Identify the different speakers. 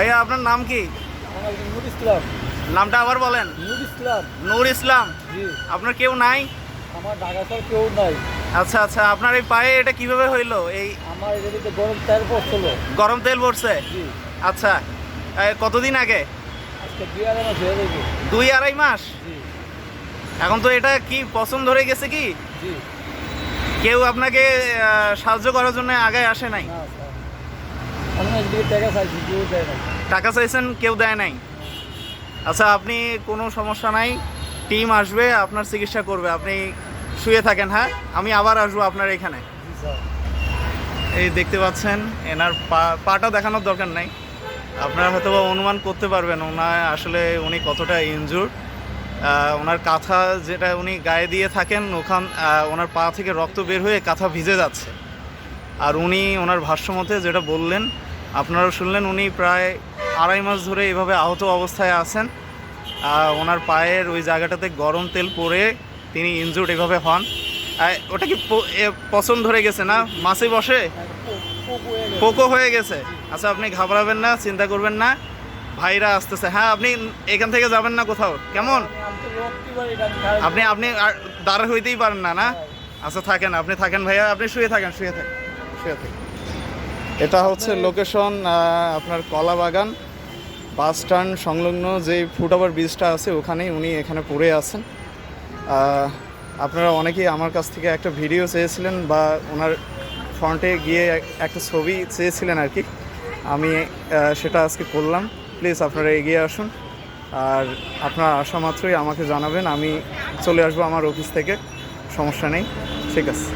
Speaker 1: ভাইয়া আপনার নাম কি?
Speaker 2: নূর ইসলাম।
Speaker 1: নামটা আবার বলেন।
Speaker 2: নূর ইসলাম।
Speaker 1: নূর ইসলাম। আপনার কেউ নাই?
Speaker 2: আমার ঢাকা শহর কেউ নাই।
Speaker 1: আচ্ছা আচ্ছা আপনার এই পায়ে এটা কীভাবে হইল? এই
Speaker 2: আমার এদিকে গরম তেল পড়ছিল
Speaker 1: গরম তেল পড়ছে?
Speaker 2: জি।
Speaker 1: আচ্ছা কতদিন আগে?
Speaker 2: দুই আড়াই মাস গেছে।
Speaker 1: দুই আড়াই মাস?
Speaker 2: জি।
Speaker 1: এখন তো এটা কি পছন্দ ধরে গেছে কি? কেউ আপনাকে সাহায্য করার জন্য আগে আসে নাই
Speaker 2: না স্যার আমি একদিকে টাকা
Speaker 1: চাইছেন কেউ দেয় নাই? আচ্ছা আপনি কোনো সমস্যা নাই। টিম আসবে আপনার চিকিৎসা করবে। আপনি শুয়ে থাকেন হ্যাঁ? আমি আবার আসব আপনার এখানে। এই দেখতে পাচ্ছেন এনার পা পাটা দেখানোর দরকার নাই। আপনারা হয়তো বা অনুমান করতে পারবেন ওনার আসলে উনি কতটা ইনজুর ওনার কাঁথা যেটা উনি গায়ে দিয়ে থাকেন ওখান ওনার পা থেকে রক্ত বের হয়ে কাঁথা ভিজে যাচ্ছে। আর উনি ওনার ভাষ্যমতে যেটা বললেন আপনারা শুনলেন, উনি প্রায় আড়াই মাস ধরে এভাবে আহত অবস্থায় আছেন। ওনার পায়ের ওই জায়গাটাতে গরম তেল পরে তিনি ইনজুর্ড এভাবে হন। ওটা কি পছন্দ ধরে গেছে না? মাসে বসে? পোকো হয়ে গেছে। আচ্ছা আপনি ঘাবড়াবেন না, চিন্তা করবেন না। ভাইরা আসতেছে। হ্যাঁ আপনি এখান থেকে যাবেন না কোথাও? কেমন? আপনি আপনি দাঁড়া হইতেই পারেন না না? আচ্ছা থাকেন। আপনি থাকেন ভাইয়া। আপনি শুয়ে থাকেন শুয়ে থাকেন শুয়ে থাকেন। এটা হচ্ছে লোকেশন আপনার কলা বাগান বাস স্ট্যান্ড সংলগ্ন যে ফুটওভার ব্রিজটা আছে ওখানেই উনি এখানে পড়ে আছেন। আপনারা অনেকেই আমার কাছ থেকে একটা ভিডিও চেয়েছিলেন বা ওনার ফ্রন্টে গিয়ে একটা ছবি চেয়েছিলেন আর কি। আমি সেটা আজকে করলাম। প্লিজ আপনারা এগিয়ে আসুন। আর আপনারা আসা মাত্রই আমাকে জানাবেন। আমি চলে আসব আমার অফিস থেকে। সমস্যা নেই। ঠিক আছে।